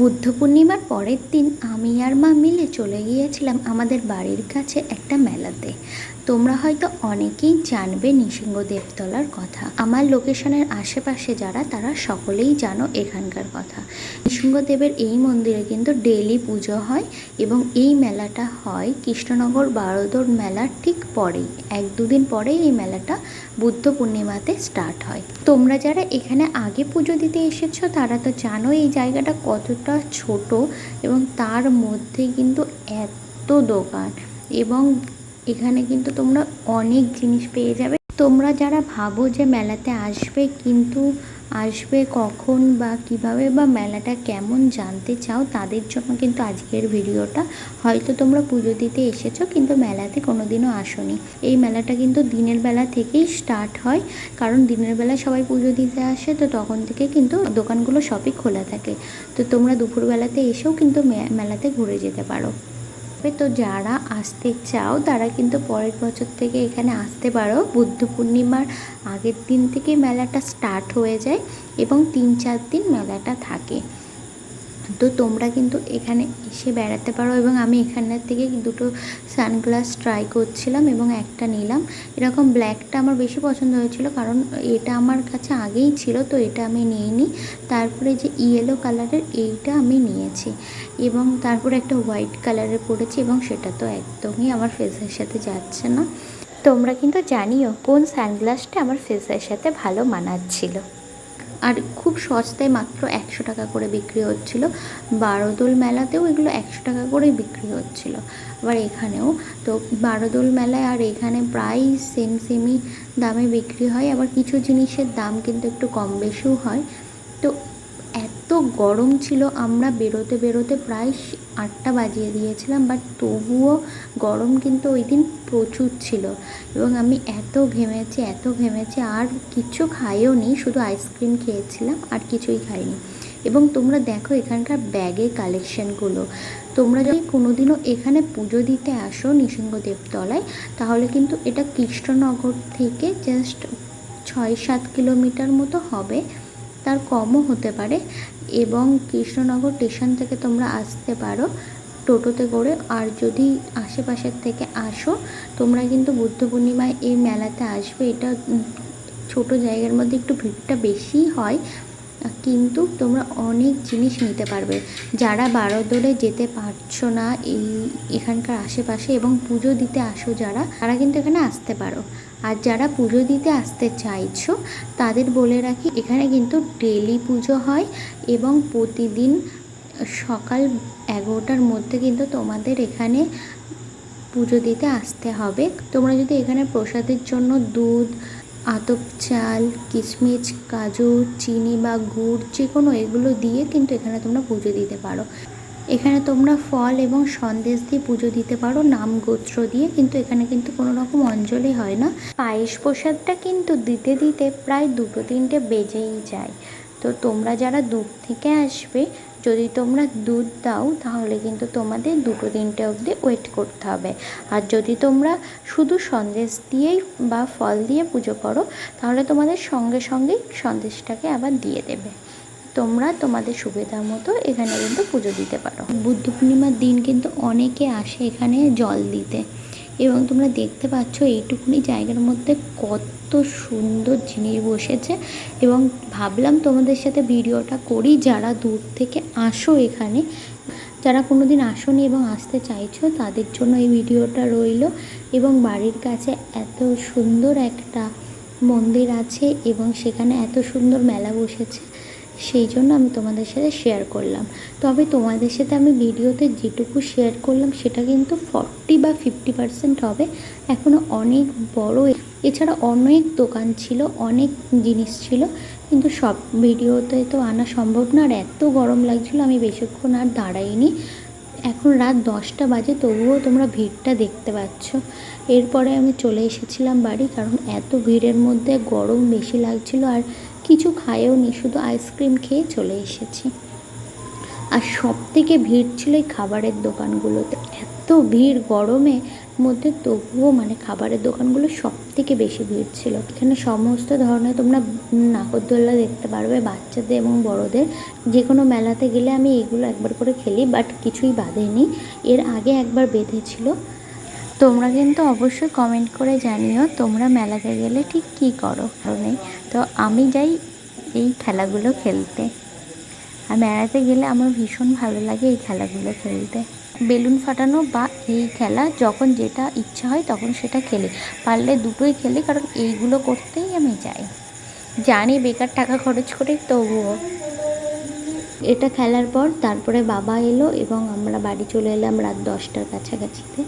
বুদ্ধ পূর্ণিমার পরের দিন আমি আর মা মিলে চলে গিয়েছিলাম আমাদের বাড়ির কাছে একটা মেলাতে। তোমরা হয়তো অনেকেই জানবে নৃসিংহ দেবতলার কথা। আমার লোকেশনের আশেপাশে যারা, তারা সকলেই জানো এখানকার কথা। নৃসিংহদেবের এই মন্দিরে কিন্তু ডেলি পুজো হয় এবং এই মেলাটা হয় কৃষ্ণনগর বারোদর মেলার ঠিক পরেই। এক দুদিন পরেই এই মেলাটা বুদ্ধ পূর্ণিমাতে স্টার্ট হয়। তোমরা যারা এখানে আগে পুজো দিতে এসেছ, তারা তো জানো এই জায়গাটা কতটা ছোট এবং তার মধ্যে কিন্তু এত দোকান এবং এখানে কিন্তু তোমরা অনেক জিনিস পেয়ে যাবে। তোমরা যারা ভাবো যে মেলাতে আসবে, কিন্তু আসবে কখন বা কীভাবে বা মেলাটা কেমন জানতে চাও, তাদের জন্য কিন্তু আজকের ভিডিওটা। হয়তো তোমরা পুজো দিতে এসেছ, কিন্তু মেলাতে কোনোদিনও আসোনি। এই মেলাটা কিন্তু দিনের বেলা থেকেই স্টার্ট হয়, কারণ দিনের বেলা সবাই পুজো দিতে আসে, তো তখন থেকে কিন্তু দোকানগুলো সবই খোলা থাকে। তো তোমরা দুপুরবেলাতে এসেও কিন্তু মেলাতে ঘুরে যেতে পারো। তো যারা আসতে চাও, তারা কিন্তু পরের বছর থেকে এখানে আসতে পারো। বুদ্ধ পূর্ণিমার আগের দিন থেকে মেলাটা স্টার্ট হয়ে যায় এবং তিন চার দিন মেলাটা থাকে। তো তোমরা কিন্তু এখানে এসে বেড়াতে পারো এবং আমি এখানের থেকে দুটো সানগ্লাস ট্রাই করছিলাম এবং একটা নিলাম। এরকম ব্ল্যাকটা আমার বেশি পছন্দ হয়েছিল কারণ এটা আমার কাছে আগেই ছিল, তো এটা আমি নিইনি। তারপরে যে ইয়েলো কালারের এইটা আমি নিয়েছি এবং তারপরে একটা হোয়াইট কালারের পড়েছি এবং সেটা তো একদমই আমার ফেসের সাথে যাচ্ছে না। তোমরা কিন্তু জানিও কোন সানগ্লাসটা আমার ফেসের সাথে ভালো মানাচ্ছিল। আর খুব সস্তায় মাত্র একশো টাকা করে বিক্রি হচ্ছিল। বারোদোল মেলাতেও এগুলো একশো টাকা করেই বিক্রি হচ্ছিল। আবার এখানেও তো বারোদোল মেলায় আর এখানে প্রায় সেম সেমই দামে বিক্রি হয়। আবার কিছু জিনিসের দাম কিন্তু একটু কম বেশিও হয়। তো গরম ছিল, আমরা বেরোতে বেরোতে প্রায় আটটা বাজিয়ে দিয়েছিলাম বাট তবুও গরম কিন্তু ওই দিন প্রচুর ছিল। এবং আমি এত ঘেমেছি এত ঘেমেছি, আর কিচ্ছু খাইও নি, শুধু আইসক্রিম খেয়েছিলাম, আর কিছুই খাইনি। এবং তোমরা দেখো এখানকার ব্যাগে কালেকশনগুলো। তোমরা যদি কোনোদিনও এখানে পুজো দিতে আসো নৃসিংহদেবতলায় তাহলে কিন্তু এটা কৃষ্ণনগর থেকে জাস্ট ছয় সাত কিলোমিটার মতো হবে। তার কমও হতে পারে এবং কৃষ্ণনগর স্টেশন থেকে তোমরা আসতে পারো টোটোতে করে। আর যদি আশেপাশের থেকে আসো, তোমরা কিন্তু বুদ্ধ পূর্ণিমায় এই মেলাতে আসবে। এটা ছোট জায়গার মধ্যে একটু ভিড়টা বেশি হয়, কিন্তু তোমরা অনেক জিনিস নিতে পারবে। যারা বারোদরে যেতে পারছ না, এই এখানকার আশেপাশে এবং পুজো দিতে আসো যারা, তারা কিন্তু এখানে আসতে পারো। আর যারা পুজো দিতে আসতে চাইছো, তাদের বলে রাখি, এখানে কিন্তু ডেলি পুজো হয় এবং প্রতিদিন সকাল এগারোটার মধ্যে কিন্তু তোমাদের এখানে পুজো দিতে আসতে হবে। তোমরা যদি এখানে প্রসাদের জন্য দুধ, আতপ চাল, কিশমিশ কাজু চিনি বা গুড় যে কোনো এগুলো দিয়ে কিন্তু এখানে তোমরা পুজো দিতে পারো। এখানে তোমরা ফল এবং সন্দেশ দিয়ে পুজো দিতে পারো, নাম গোত্র দিয়ে, কিন্তু এখানে কিন্তু কোনো রকম অঞ্জলি হয় না। পায়েস প্রসাদটা কিন্তু দিতে দিতে প্রায় দুটো তিনটে বেজেই যায়। তো তোমরা যারা দূর থেকে আসবে, যদি তোমরা দুধ দাও, তাহলে কিন্তু তোমাদের দুটো তিনটে অবধি ওয়েট করতে হবে। আর যদি তোমরা শুধু সন্দেশ দিয়েই বা ফল দিয়ে পুজো করো, তাহলে তোমাদের সঙ্গে সঙ্গেই সন্দেশটাকে আবার দিয়ে দেবে। তোমরা তোমাদের সুবিধা মতো এখানে কিন্তু পুজো দিতে পারো। বুদ্ধ পূর্ণিমার দিন কিন্তু অনেকে আসে এখানে জল দিতে এবং তোমরা দেখতে পাচ্ছ এইটুকুনি জায়গার মধ্যে কত সুন্দর জিনিস বসেছে এবং ভাবলাম তোমাদের সাথে ভিডিওটা করি যারা দূর থেকে আসো এখানে। যারা কোনো দিন আসোনি এবং আসতে চাইছো তাদের জন্য এই ভিডিওটা রইল এবং বাড়ির কাছে এত সুন্দর একটা মন্দির আছে এবং সেখানে এত সুন্দর মেলা বসেছে। সেই জন্য আমি তোমাদের সাথে শেয়ার করলাম। তবে তোমাদের সাথে আমি ভিডিওতে যেটুকু শেয়ার করলাম, সেটা কিন্তু ফর্টি বা ফিফটি পার্সেন্ট হবে। এখনও অনেক বড়। এছাড়া অনেক দোকান ছিল, অনেক জিনিস ছিল, কিন্তু সব ভিডিওতে তো আনা সম্ভব না। আর এত গরম লাগছিল, আমি বেশিক্ষণ আর দাঁড়াইনি। এখন রাত দশটা বাজে, তবুও তোমরা ভিড়টা দেখতে পাচ্ছ। এরপরে আমি চলে এসেছিলাম বাড়ি, কারণ এত ভিড়ের মধ্যে গরম বেশি লাগছিল। আর কিছু খাইও নি, শুধু আইসক্রিম খেয়ে চলে এসেছি। আর সব থেকে ভিড় ছিল এই খাবারের দোকানগুলোতে। এত ভিড় গরমে, মধ্যে তবুও মানে খাবারের দোকানগুলো সব থেকে বেশি ভিড় ছিল। এখানে সমস্ত ধরনের তোমরা নাগরদোল্লা দেখতে পারবে, বাচ্চাদের এবং বড়দের। যে কোনো মেলাতে গেলে আমি এগুলো একবার করে খেলি, বাট কিছুই বাঁধেনি এর আগে একবার বেঁধেছিল। তোমরা কিন্তু অবশ্যই কমেন্ট করে জানিও তোমরা মেলাতে গেলে ঠিক কী করো, কারণে তো আমি যাই এই খেলাগুলো খেলতে। আর মেলাতে গেলে আমার ভীষণ ভালো লাগে এই খেলাগুলো খেলতে। বেলুন ফাটানো বা এই খেলা যখন যেটা ইচ্ছা হয় তখন সেটা খেলি। পারলে দুটোই খেলি কারণ এইগুলো করতেই আমি যাই। জানি বেকার টাকা খরচ করে তবুও। এটা খেলার পর তারপরে বাবা এলো এবং আমরা বাড়ি চলে এলাম রাত দশটার কাছাকাছিতে।